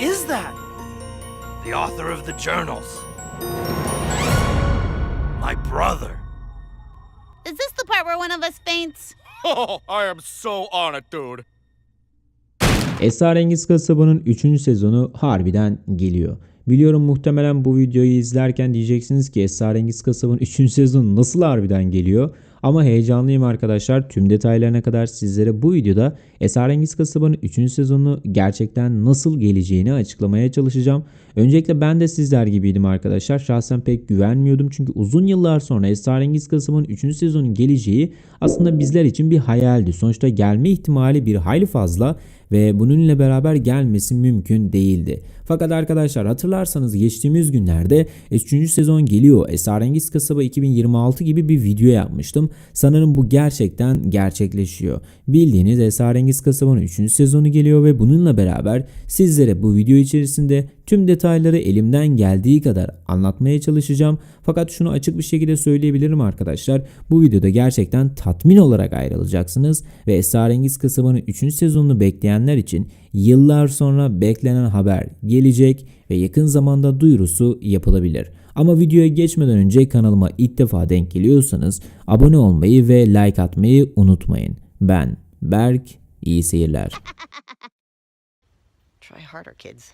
is that? The author of the journals. My brother. Is this the part where one of us faints? Oh, I am so honored, dude. Esrarengiz Kasaba'nın 3. sezonu harbiden geliyor. Biliyorum muhtemelen bu videoyu izlerken diyeceksiniz ki Esrarengiz Kasaba'nın 3. sezonu nasıl harbiden geliyor? Ama heyecanlıyım arkadaşlar. Tüm detaylarına kadar sizlere bu videoda Esrarengiz Kasaba'nın 3. sezonu gerçekten nasıl geleceğini açıklamaya çalışacağım. Öncelikle ben de sizler gibiydim arkadaşlar. Şahsen pek güvenmiyordum çünkü uzun yıllar sonra Esrarengiz Kasaba'nın 3. sezonun geleceği aslında bizler için bir hayaldi. Sonuçta gelme ihtimali bir hayli fazla ve bununla beraber gelmesi mümkün değildi. Fakat arkadaşlar hatırlarsanız geçtiğimiz günlerde 3. sezon geliyor. Esrarengiz Kasaba 2026 gibi bir video yapmıştım. Sanırım bu gerçekten gerçekleşiyor. Bildiğiniz Esrarengiz Kasaba'nın 3. sezonu geliyor ve bununla beraber sizlere bu video içerisinde tüm detayları elimden geldiği kadar anlatmaya çalışacağım. Fakat şunu açık bir şekilde söyleyebilirim arkadaşlar. Bu videoda gerçekten tatmin olarak ayrılacaksınız ve Esrarengiz Kasaba'nın 3. sezonunu bekleyenler için yıllar sonra beklenen haber gelecek ve yakın zamanda duyurusu yapılabilir. Ama videoya geçmeden önce kanalıma ilk defa denk geliyorsanız abone olmayı ve like atmayı unutmayın. Ben Berk, iyi seyirler. Try harder, kids.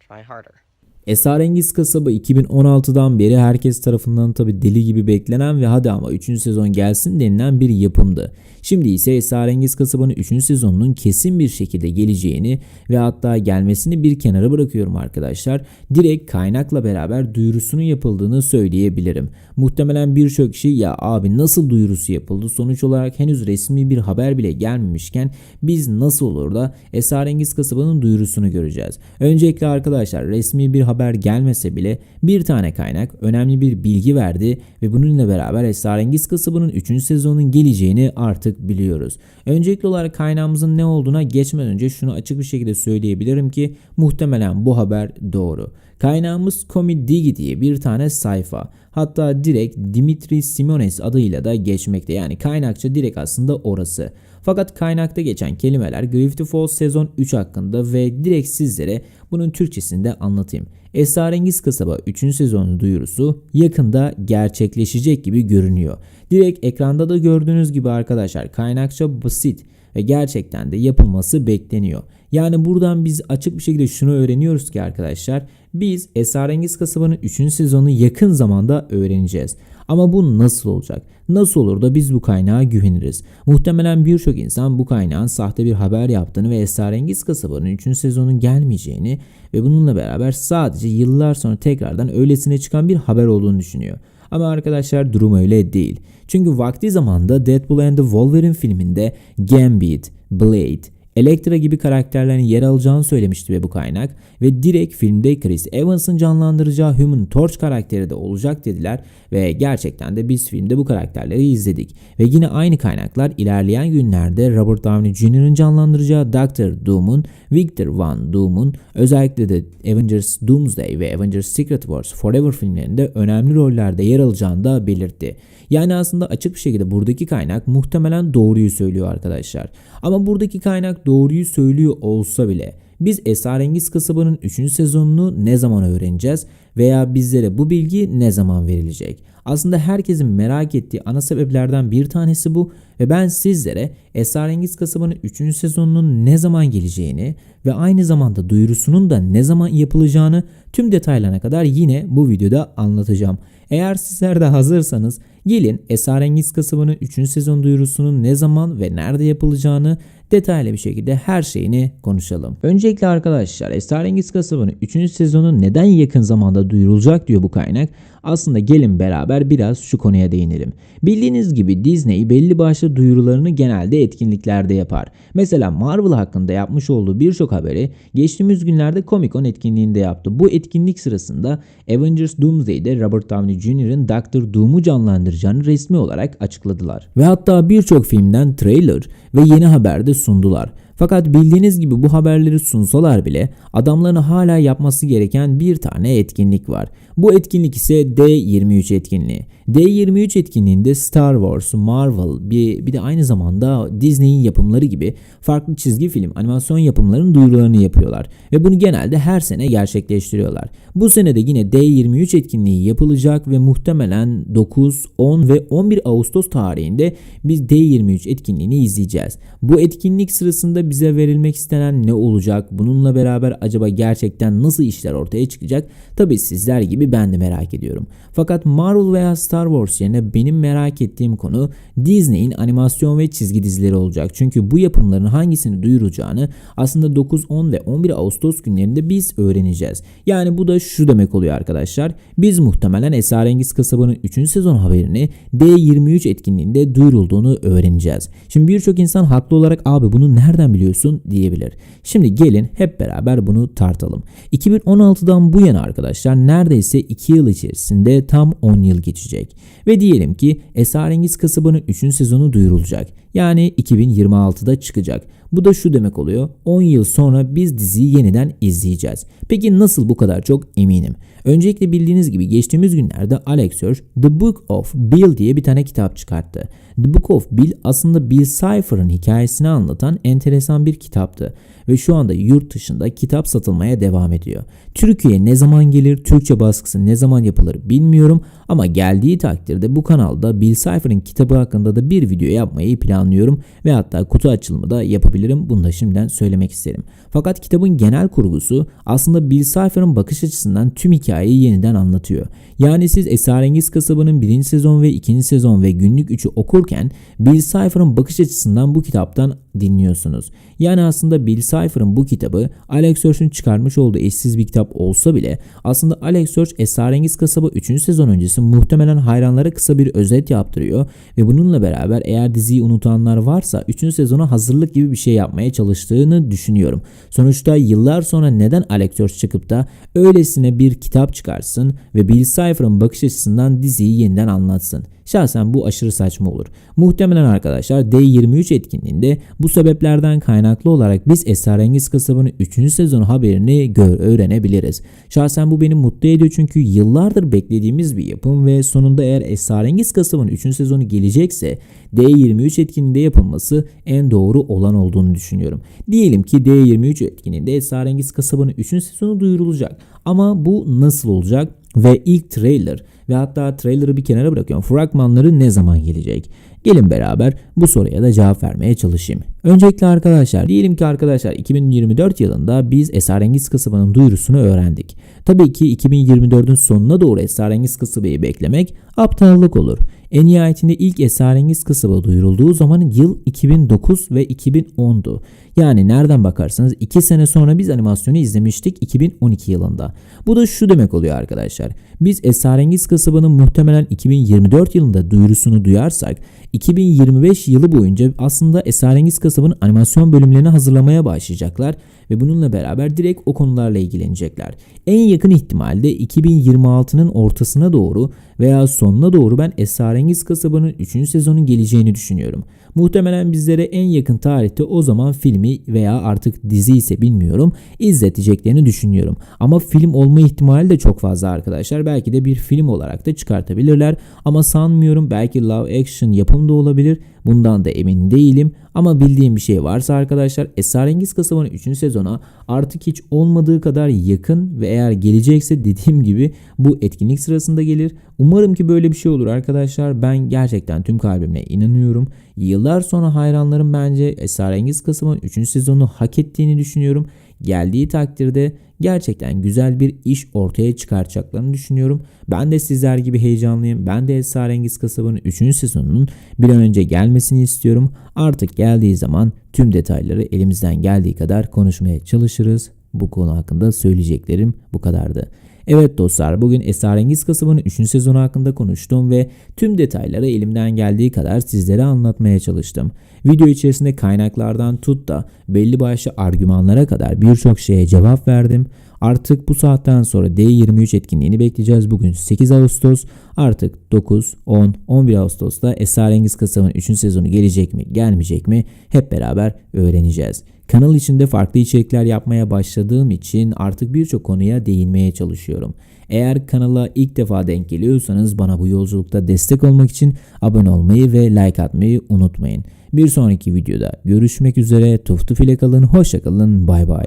Try harder. Esrarengiz Kasaba 2016'dan beri herkes tarafından tabi deli gibi beklenen ve hadi ama 3. sezon gelsin denilen bir yapımdı. Şimdi ise Esrarengiz Kasaba'nın 3. sezonunun kesin bir şekilde geleceğini ve hatta gelmesini bir kenara bırakıyorum arkadaşlar. Direkt kaynakla beraber duyurusunun yapıldığını söyleyebilirim. Muhtemelen birçok kişi ya abi nasıl duyurusu yapıldı sonuç olarak henüz resmi bir haber bile gelmemişken biz nasıl olur da Esrarengiz Kasaba'nın duyurusunu göreceğiz. Öncelikle arkadaşlar resmi bir haber gelmese bile bir tane kaynak önemli bir bilgi verdi ve bununla beraber Esrarengiz Kasaba'nın 3. sezonun geleceğini artık biliyoruz. Öncelikli olarak kaynağımızın ne olduğuna geçmeden önce şunu açık bir şekilde söyleyebilirim ki muhtemelen bu haber doğru. Kaynağımız Komidigi diye bir tane sayfa. Hatta direkt Dimitri Simones adıyla da geçmekte. Yani kaynakça direkt aslında orası. Fakat kaynakta geçen kelimeler Gravity Falls sezon 3 hakkında ve direkt sizlere bunun Türkçesini de anlatayım. Esrarengiz Kasaba 3. sezonu duyurusu yakında gerçekleşecek gibi görünüyor. Direkt ekranda da gördüğünüz gibi arkadaşlar kaynakça basit ve gerçekten de yapılması bekleniyor. Yani buradan biz açık bir şekilde şunu öğreniyoruz ki arkadaşlar biz Esrarengiz Kasaba'nın 3. sezonu yakın zamanda öğreneceğiz. Ama bu nasıl olacak? Nasıl olur da biz bu kaynağa güveniriz? Muhtemelen birçok insan bu kaynağın sahte bir haber yaptığını ve Esrarengiz Kasaba'nın 3. sezonun gelmeyeceğini ve bununla beraber sadece yıllar sonra tekrardan öylesine çıkan bir haber olduğunu düşünüyor. Ama arkadaşlar durum öyle değil. Çünkü vakti zamanda Deadpool and the Wolverine filminde Gambit, Blade, Elektra gibi karakterlerin yer alacağını söylemişti ve bu kaynak ve direkt filmde Chris Evans'ın canlandıracağı Human Torch karakteri de olacak dediler ve gerçekten de biz filmde bu karakterleri izledik. Ve yine aynı kaynaklar ilerleyen günlerde Robert Downey Jr.'ın canlandıracağı Doctor Doom'un, Victor Von Doom'un özellikle de Avengers Doomsday ve Avengers Secret Wars Forever filmlerinde önemli rollerde yer alacağını da belirtti. Yani aslında açık bir şekilde buradaki kaynak muhtemelen doğruyu söylüyor arkadaşlar. Ama buradaki kaynak doğruyu söylüyor olsa bile biz Esrarengiz Kasaba'nın 3. sezonunu ne zaman öğreneceğiz veya bizlere bu bilgi ne zaman verilecek? Aslında herkesin merak ettiği ana sebeplerden bir tanesi bu ve ben sizlere Esrarengiz Kasaba'nın 3. sezonunun ne zaman geleceğini ve aynı zamanda duyurusunun da ne zaman yapılacağını tüm detaylarına kadar yine bu videoda anlatacağım. Eğer sizler de hazırsanız gelin Esrarengiz Kasaba'nın 3. sezon duyurusunun ne zaman ve nerede yapılacağını detaylı bir şekilde her şeyini konuşalım. Öncelikle arkadaşlar Esrarengiz Kasaba'nın 3. sezonu neden yakın zamanda duyurulacak diyor bu kaynak. Aslında gelin beraber biraz şu konuya değinelim. Bildiğiniz gibi Disney belli başlı duyurularını genelde etkinliklerde yapar. Mesela Marvel hakkında yapmış olduğu birçok haberi geçtiğimiz günlerde Comic Con etkinliğinde yaptı. Bu etkinlik sırasında Avengers Doomsday'de Robert Downey Jr.'ın Doctor Doom'u canlandıracağını resmi olarak açıkladılar. Ve hatta birçok filmden trailer ve yeni haber de sundular. Fakat bildiğiniz gibi bu haberleri sunsalar bile adamların hala yapması gereken bir tane etkinlik var. Bu etkinlik ise D23 etkinliği. D23 etkinliğinde Star Wars, Marvel bir, bir de aynı zamanda Disney'in yapımları gibi farklı çizgi film, animasyon yapımlarının duyurularını yapıyorlar. Ve bunu genelde her sene gerçekleştiriyorlar. Bu sene de yine D23 etkinliği yapılacak ve muhtemelen 9, 10 ve 11 Ağustos tarihinde biz D23 etkinliğini izleyeceğiz. Bu etkinlik sırasında bize verilmek istenen ne olacak? Bununla beraber acaba gerçekten nasıl işler ortaya çıkacak? Tabi sizler gibi ben de merak ediyorum. Fakat Marvel veya Star Wars yerine benim merak ettiğim konu Disney'in animasyon ve çizgi dizileri olacak. Çünkü bu yapımların hangisini duyuracağını aslında 9, 10 ve 11 Ağustos günlerinde biz öğreneceğiz. Yani bu da şu demek oluyor arkadaşlar. Biz muhtemelen Esrarengiz Kasabı'nın 3. sezon haberini D23 etkinliğinde duyurulduğunu öğreneceğiz. Şimdi birçok insan haklı olarak abi bunu nereden biliyorsun diyebilir. Şimdi gelin hep beraber bunu tartalım. 2016'dan bu yana arkadaşlar neredeyse 2 yıl içerisinde tam 10 yıl geçecek. Ve diyelim ki Esrarengiz Kasabı'nın 3. sezonu duyurulacak. Yani 2026'da çıkacak. Bu da şu demek oluyor. 10 yıl sonra biz diziyi yeniden izleyeceğiz. Peki nasıl bu kadar çok eminim? Öncelikle bildiğiniz gibi geçtiğimiz günlerde Alex Hirsch The Book of Bill diye bir tane kitap çıkarttı. The Book of Bill aslında Bill Cipher'ın hikayesini anlatan enteresan bir kitaptı ve şu anda yurt dışında kitap satılmaya devam ediyor. Türkiye ne zaman gelir, Türkçe baskısı ne zaman yapılır bilmiyorum ama geldiği takdirde bu kanalda Bill Cipher'ın kitabı hakkında da bir video yapmayı planlıyorum ve hatta kutu açılımı da yapabilirim. Bunu da şimdiden söylemek isterim. Fakat kitabın genel kurgusu aslında Bill Cipher'ın bakış açısından tüm hikayeyi yeniden anlatıyor. Yani siz Esrarengiz Kasabı'nın 1. sezon ve 2. sezon ve günlük 3'ü okurken Bill Cipher'ın bakış açısından bu kitaptan dinliyorsunuz. Yani aslında Bill Cipher'ın bu kitabı Alex Hirsch'ün çıkarmış olduğu eşsiz bir kitap olsa bile aslında Alex Hirsch Esrarengiz Kasaba 3. sezon öncesi muhtemelen hayranlara kısa bir özet yaptırıyor ve bununla beraber eğer diziyi unutanlar varsa 3. sezona hazırlık gibi bir şey yapmaya çalıştığını düşünüyorum. Sonuçta yıllar sonra neden Alex Hirsch çıkıp da öylesine bir kitap çıkarsın ve Bill Cipher'ın bakış açısından diziyi yeniden anlatsın. Şahsen bu aşırı saçma olur. Muhtemelen arkadaşlar D23 etkinliğinde bu sebeplerden kaynaklı olarak biz Esrarengiz Kasabı'nın 3. sezon haberini gör öğrenebiliriz. Şahsen bu beni mutlu ediyor çünkü yıllardır beklediğimiz bir yapım ve sonunda eğer Esrarengiz Kasabı'nın 3. sezonu gelecekse D23 etkinliğinde yapılması en doğru olan olduğunu düşünüyorum. Diyelim ki D23 etkinliğinde Esrarengiz Kasabı'nın 3. sezonu duyurulacak. Ama bu nasıl olacak? Ve ilk trailer ve hatta trailer'ı bir kenara bırakıyorum. Fragmanları ne zaman gelecek? Gelin beraber bu soruya da cevap vermeye çalışayım. Öncelikle arkadaşlar diyelim ki arkadaşlar 2024 yılında biz Esrarengiz Kasabı'nın duyurusunu öğrendik. Tabii ki 2024'ün sonuna doğru Esrarengiz Kasabı'yı beklemek aptallık olur. En nihayetinde ilk Esrarengiz Kasaba duyurulduğu zaman yıl 2009 ve 2010'du. Yani nereden bakarsanız 2 sene sonra biz animasyonu izlemiştik 2012 yılında. Bu da şu demek oluyor arkadaşlar. Biz Esrarengiz Kasaba'nın muhtemelen 2024 yılında duyurusunu duyarsak 2025 yılı boyunca aslında Esrarengiz Kasaba'nın animasyon bölümlerini hazırlamaya başlayacaklar ve bununla beraber direkt o konularla ilgilenecekler. En yakın ihtimalle 2026'nın ortasına doğru veya sonuna doğru ben Esrarengiz Kasaba'nın 3. sezonun geleceğini düşünüyorum. Muhtemelen bizlere en yakın tarihte o zaman filmi veya artık dizi ise bilmiyorum izleteceklerini düşünüyorum. Ama film olma ihtimali de çok fazla arkadaşlar. Belki de bir film olarak da çıkartabilirler. Ama sanmıyorum belki live action yapım da olabilir. Bundan da emin değilim. Ama bildiğim bir şey varsa arkadaşlar Esrarengiz Kasaba'nın 3. sezona artık hiç olmadığı kadar yakın ve eğer gelecekse dediğim gibi bu etkinlik sırasında gelir. Umarım ki böyle bir şey olur arkadaşlar. Ben gerçekten tüm kalbimle inanıyorum. Yıllar sonra hayranlarım bence Esrarengiz Kasaba'nın 3. sezonu hak ettiğini düşünüyorum. Geldiği takdirde gerçekten güzel bir iş ortaya çıkaracaklarını düşünüyorum. Ben de sizler gibi heyecanlıyım. Ben de Esrarengiz Kasabı'nın 3. sezonunun bir an önce gelmesini istiyorum. Artık geldiği zaman tüm detayları elimizden geldiği kadar konuşmaya çalışırız. Bu konu hakkında söyleyeceklerim bu kadardı. Evet dostlar bugün Esrarengiz Kasabı'nın 3. sezonu hakkında konuştum ve tüm detayları elimden geldiği kadar sizlere anlatmaya çalıştım. Video içerisinde kaynaklardan tut da belli başlı argümanlara kadar birçok şeye cevap verdim. Artık bu saatten sonra D23 etkinliğini bekleyeceğiz. Bugün 8 Ağustos. Artık 9, 10, 11 Ağustos'ta Esrarengiz Kasabı'nın 3. sezonu gelecek mi, gelmeyecek mi hep beraber öğreneceğiz. Kanal içinde farklı içerikler yapmaya başladığım için artık birçok konuya değinmeye çalışıyorum. Eğer kanala ilk defa denk geliyorsanız bana bu yolculukta destek olmak için abone olmayı ve like atmayı unutmayın. Bir sonraki videoda görüşmek üzere. Tuf tuf ile kalın. Hoşça kalın. Bay bay.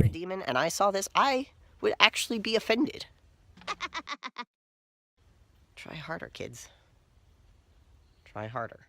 A demon and I saw this, I would actually be offended. Try harder, kids. Try harder.